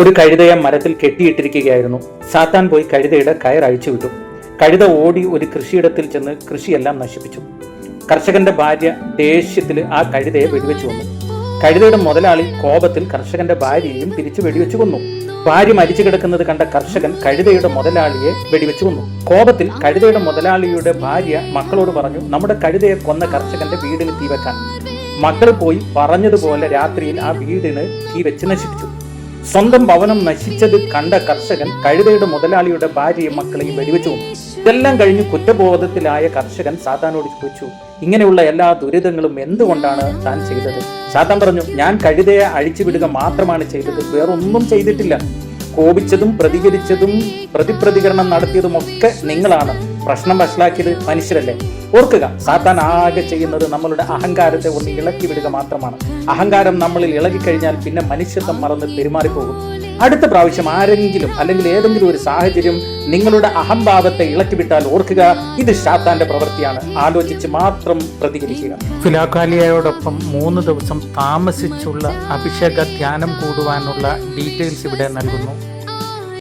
ഒരു കഴുതയെ മരത്തിൽ കെട്ടിയിട്ടിരിക്കുകയായിരുന്നു. സാത്താൻ പോയി കഴുതയുടെ കയർ അഴിച്ചു വിട്ടു. കഴുത ഓടി ഒരു കൃഷിയിടത്തിൽ ചെന്ന് കൃഷിയെല്ലാം നശിപ്പിച്ചു. കർഷകന്റെ ഭാര്യ ദേഷ്യത്തിൽ ആ കഴുതയെ വെടിവെച്ചു കൊന്നു. കഴുതയുടെ മുതലാളി കോപത്തിൽ കർഷകന്റെ ഭാര്യയെയും തിരിച്ചു വെടിവെച്ചു കൊന്നു. ഭാര്യ മരിച്ചു കിടക്കുന്നത് കണ്ട കർഷകൻ കഴുതയുടെ മുതലാളിയെ വെടിവെച്ചു കൊന്നു. കോപത്തിൽ കഴുതയുടെ മുതലാളിയുടെ ഭാര്യ മക്കളോട് പറഞ്ഞു നമ്മുടെ കഴുതയെ കൊന്ന കർഷകന്റെ വീടിന് തീവെക്കാൻ മക്കൾ പോയി പറഞ്ഞതുപോലെ രാത്രിയിൽ ആ വീടിന് തീ വെച്ച് നശിപ്പിച്ചു. സ്വന്തം ഭവനം നശിച്ചത് കണ്ട കർഷകൻ കഴുതയുടെ മുതലാളിയുടെ ഭാര്യയും മക്കളെയും വെടിവെച്ചു. ഇതെല്ലാം കഴിഞ്ഞ് കുറ്റബോധത്തിലായ കർഷകൻ സാത്താനോട് ചോദിച്ചു ഇങ്ങനെയുള്ള എല്ലാ ദുരിതങ്ങളും എന്തുകൊണ്ടാണ് താൻ ചെയ്തത്? സാത്താൻ പറഞ്ഞു ഞാൻ കഴുതയെ അഴിച്ചുവിടുക മാത്രമാണ് ചെയ്തത് വേറൊന്നും ചെയ്തിട്ടില്ല. കോപിച്ചതും പ്രതികരിച്ചതും പ്രതിപ്രതികരണം നടത്തിയതും ഒക്കെ നിങ്ങളാണ്. പ്രശ്നം വഷളാക്കിയത് മനുഷ്യരല്ലേ? ഓർക്കുക സാത്താൻ ആകെ ചെയ്യുന്നത് നമ്മളുടെ അഹങ്കാരത്തെ ഒന്ന് ഇളക്കി വിടുക മാത്രമാണ്. അഹങ്കാരം നമ്മളിൽ ഇളകിക്കഴിഞ്ഞാൽ പിന്നെ മനുഷ്യത്വം മറന്ന് പെരുമാറിപ്പോകും. അടുത്ത പ്രാവശ്യം ആരെങ്കിലും അല്ലെങ്കിൽ ഏതെങ്കിലും ഒരു സാഹചര്യം നിങ്ങളുടെ അഹംഭാവത്തെ ഇളക്കിവിട്ടാൽ ഓർക്കുക ഇത് ഷാത്താന്റെ പ്രവൃത്തിയാണ്. ആലോചിച്ച് മാത്രം പ്രതികരിക്കുക. ഫിലാക്കാലിയയോടൊപ്പം മൂന്ന് ദിവസം താമസിച്ചുള്ള അഭിഷേക ധ്യാനം കൂടുവാനുള്ള ഡീറ്റെയിൽസ് ഇവിടെ നൽകുന്നു.